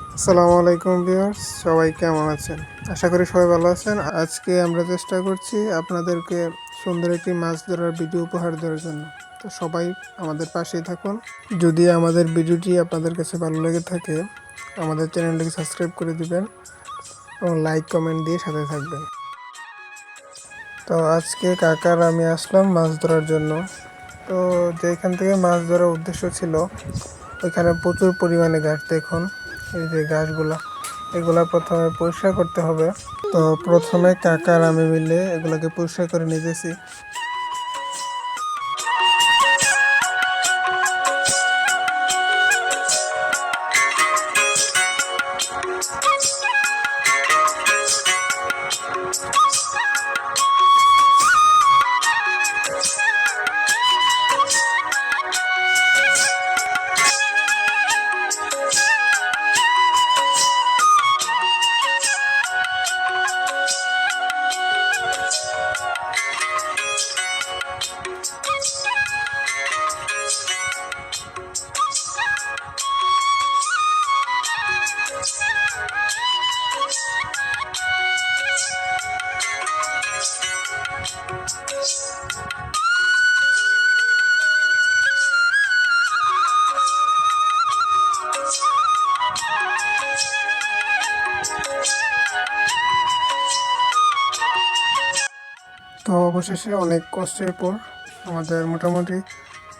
আসসালামু আলাইকুম ভিউয়ার্স, সবাই কেমন আছেন? আশা করি সবাই ভালো আছেন। আজকে আমরা চেষ্টা করছি আপনাদেরকে সুন্দর একটি মাছ ধরার ভিডিও উপহার দেওয়ার জন্য। তো সবাই আমাদের পাশেই থাকুন। যদি আমাদের ভিডিওটি আপনাদের কাছে ভালো লেগে থাকে, আমাদের চ্যানেলটিকে সাবস্ক্রাইব করে দিবেন এবং লাইক, কমেন্ট দিয়ে সাথে থাকবেন। তো আজকে কাকার আমি আসলাম মাছ ধরার জন্য। তো যেখান থেকে মাছ ধরার উদ্দেশ্য ছিল, ওইখানে প্রচুর পরিমাণে গাছ দেখুন এই যে গাছগুলা, এগুলা প্রথমে পরিষ্কার করতে হবে। তো প্রথমে কাকার আমি মিলে এগুলাকে পরিষ্কার করে নিতেছি। তো অবশেষে অনেক কষ্টের পর আমাদের মোটামুটি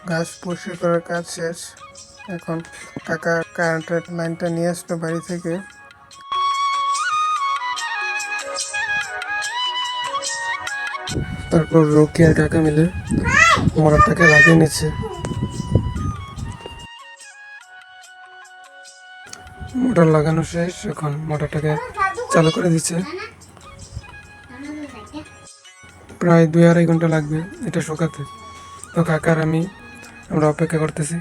গাছ পরিষ্কার করার কাজ শেষ। এখন কাকা কারেন্টের লাইনটা নিয়ে আসলো বাড়ি থেকে। তারপর রকি আর কাকা মিলে মোটরটাকে লাগিয়ে নিচ্ছে। মোটর লাগানো শেষ, এখন মোটরটাকে চালু করে দিচ্ছে। প্রায় দুই আড়াই ঘণ্টা লাগবে এটা শুকাতে। তো কাকার আমি আমরা অপেক্ষা করতেছি।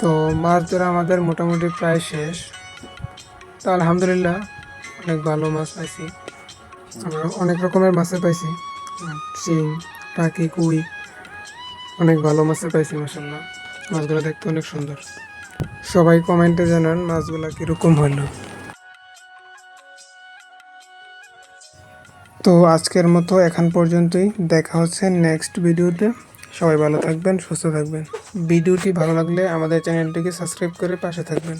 তো মাছ ধরা আমাদের মোটামুটি প্রায় শেষ। তো আলহামদুলিল্লাহ, অনেক ভালো মাছ পাইছি। আমরা অনেক রকমের মাছে পাইছি। চিং টাকি কুই, অনেক ভালো মাছে পাইছি মাসাল্লাহ মাছগুলো দেখতে অনেক সুন্দর। সবাই কমেন্টে জানান মাছগুলো কীরকম হলো। তো আজকের মতো এখন পর্যন্তই। দেখা হচ্ছে নেক্সট ভিডিওতে। সবাই ভালো থাকবেন সুস্থ থাকবেন। ভিডিওটি ভালো লাগলে আমাদের চ্যানেলটিকে সাবস্ক্রাইব করে পাশে থাকবেন।